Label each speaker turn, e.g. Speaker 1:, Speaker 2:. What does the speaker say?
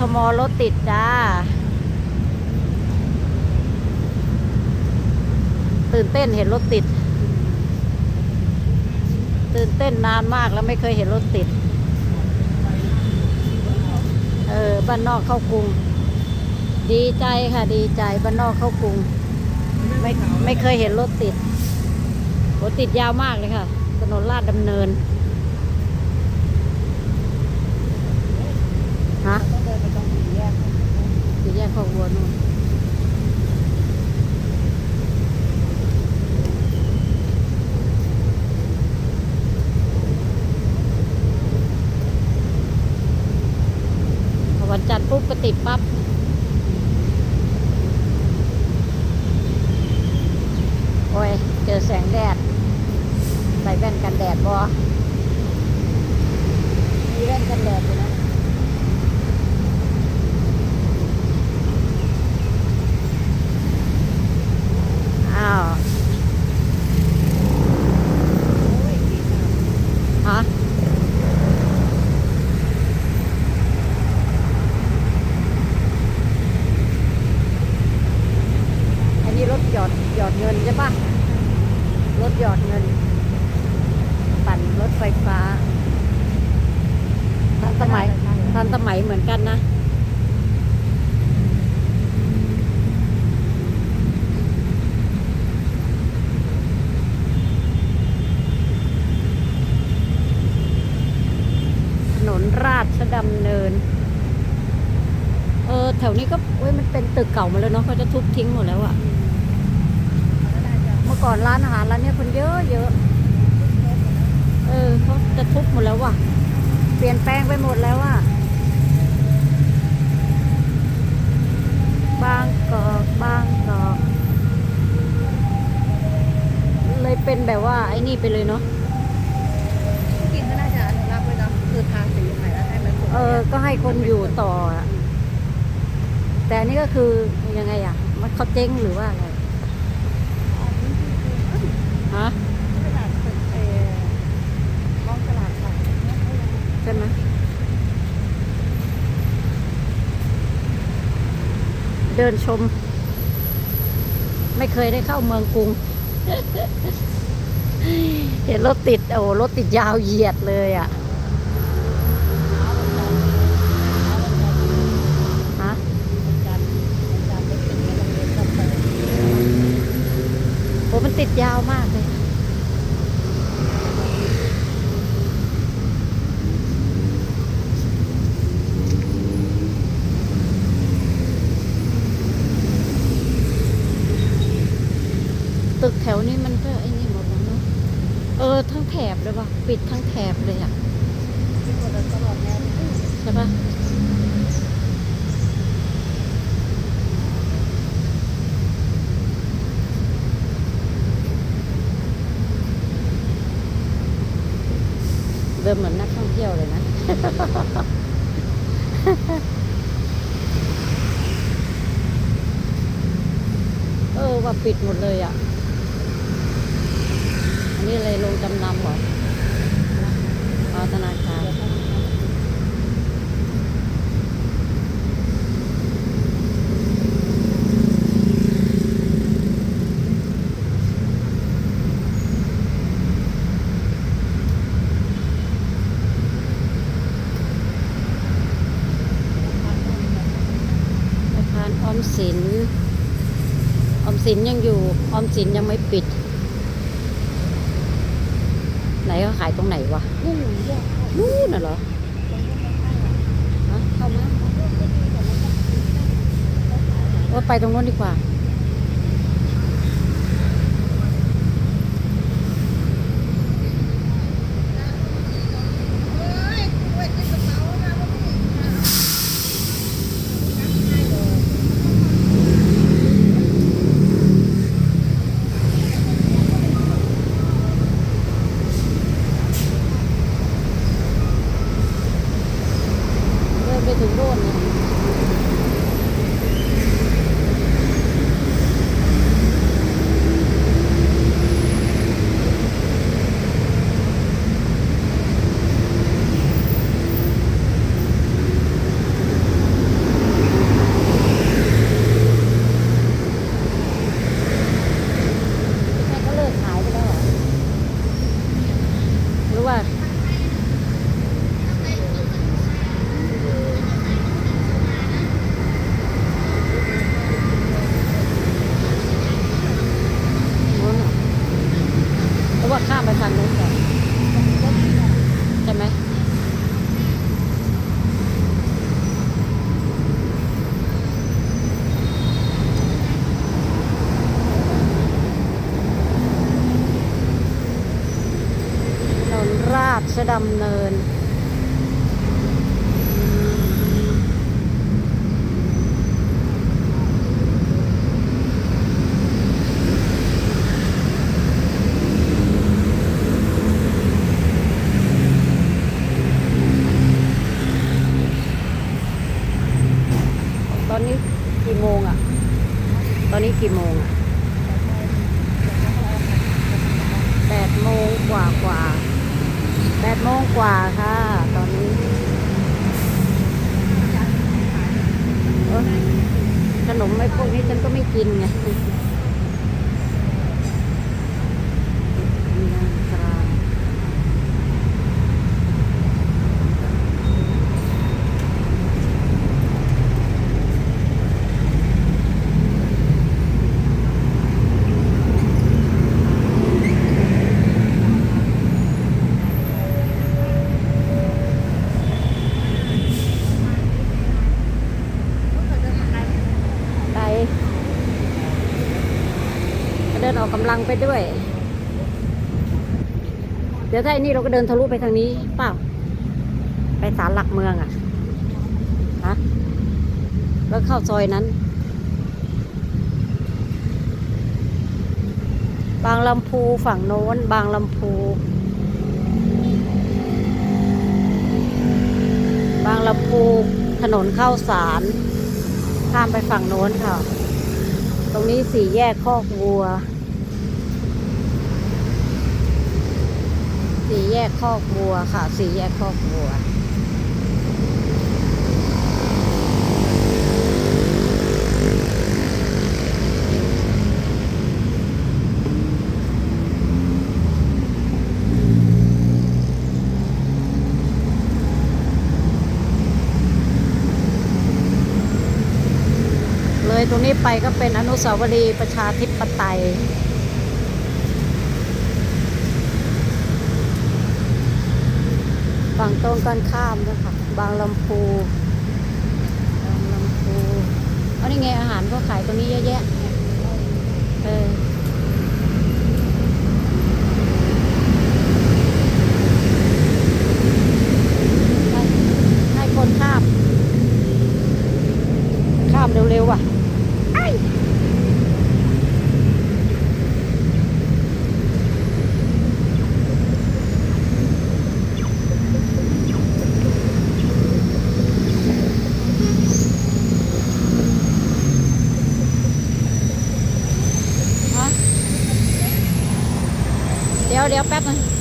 Speaker 1: ทมรถติดจ้า ตื่นเต้นเห็นรถติด ตื่นเต้นนานมากแล้วไม่เคยเห็นรถติด เออบ้านนอกเข้ากรุง ดีใจค่ะดีใจบ้านนอกเข้ากรุง ไม่ไม่เคยเห็นรถติดรถติดยาวมากเลยค่ะ ถนนลาดดำเนิน ฮะ
Speaker 2: อนู่
Speaker 1: นพอวันจันทร์ปุ๊บก็ติดปั๊บโอ้ย เจอแสงแดด ใส่แว่นกันแดดบอมีแว่นกันแดดอยู่นะ อ้าว
Speaker 2: โอ้ยดีมาก
Speaker 1: ฮะ อันนี้รถหยอ ดหยอดเงินใช่ปะรถหยอดเงิน ปั่นรถไฟฟ้าทันสมัยทันสมัยเหมือนกันนะถนนราชดำเนิน เออ แถวนี้ก็เว้ยมันเป็นตึกเก่าหมาแล้วเนาะเขาจะทุบทิ้งหมดแล้วอะ
Speaker 2: แล้วได้จะ
Speaker 1: เมื่อก่อนร้านอาหารร้านเนี้ยคนเยอะเยอะเออเขาจะทุบหมดแล้วว่ะ เปลี่ยนแปลงไปหมดแล้วอะบางกอกบางกอกเลยเป็นแบบว่าไอ้นี่ไปเลยเนาะ
Speaker 2: จริงก็น่าจะอนุรักษ์ไว้เนาะคือทาสีใหม่แล้วให้มันสวย
Speaker 1: เออ ก็ให้คนอยู่ต่ออะแต่อันนี้ก็คือยังไงอะมันเขาเจ๊งหรือว่าอะไร
Speaker 2: อ๋อนี่คือ
Speaker 1: ฮะ
Speaker 2: กระดตึกเออกองตลาดใส่
Speaker 1: ใช่ไหมเดินชม ไม่เคยได้เข้าเมืองกรุง เห็นรถติด โอ้รถติดยาวเหยียดเลยอะฮะ
Speaker 2: โอ้
Speaker 1: มันติดยาวมากแถวนี้มันก็ไอ้นี่หมดแล้วเนอะเออ ทั้งแถ บเลยว่ะปิดทั้งแถบเลยอะใช่ปะเดินเหมือนนักท่องเที่ยวเลยนะเออว่าปิดหมดเลยอะ นนี้อะไรลงจำนำเหรออ๋อธนาคารธนาคารออมสิน ออมสินยังอยู่ ออมสินยังไม่ปิด ไหนเขาขายตรงไหนวะ
Speaker 2: นู่น
Speaker 1: นู่นน่ะเหรอเข้ามาว่าไปตรงนู้นดีกว่า เดินไปถึงโน่นเนี่ย ชดำเนิน ตอนนี้กี่โมงอะตอนนี้กี่โมงอะแปดโมงกว่ากว่า แปดโมงกว่าค่ะ ตอนนี้ขนมไม่พวกนี้ฉันก็ไม่กินไงมีนางกลาง ไปเดินออกกำลั งไปด้วย เดี๋ยวถ้าไอ้นี่เราก็เดินทะลุไปทางนี้เปล่า ไปศาลหลักเมืองอะ่ะฮะแล้วเข้าซอยนั้น บางลำพูฝั่งโน้น บางลำพู บางลำพูถนนเข้าสารข้ามไปฝั่งโน้นค่ะ ตรงนี้สี่แยกคอกวัว สี่แยกคอกวัวค่ะ สี่แยกคอกวัวเลยตรงนี้ไปก็เป็นอนุสาวรีย์ประชาธิปไตย ฝั่งตรงกันข้ามนะคะบางลำพูบางลำพูอานี่ไงอาหารก็ขายตรงนี้เยอะแยะเออให้ให้คนข้าม ข้ามเร็วๆว่ะไอ้ฮะเดี๋ยวเดี๋ยว แป๊บนึง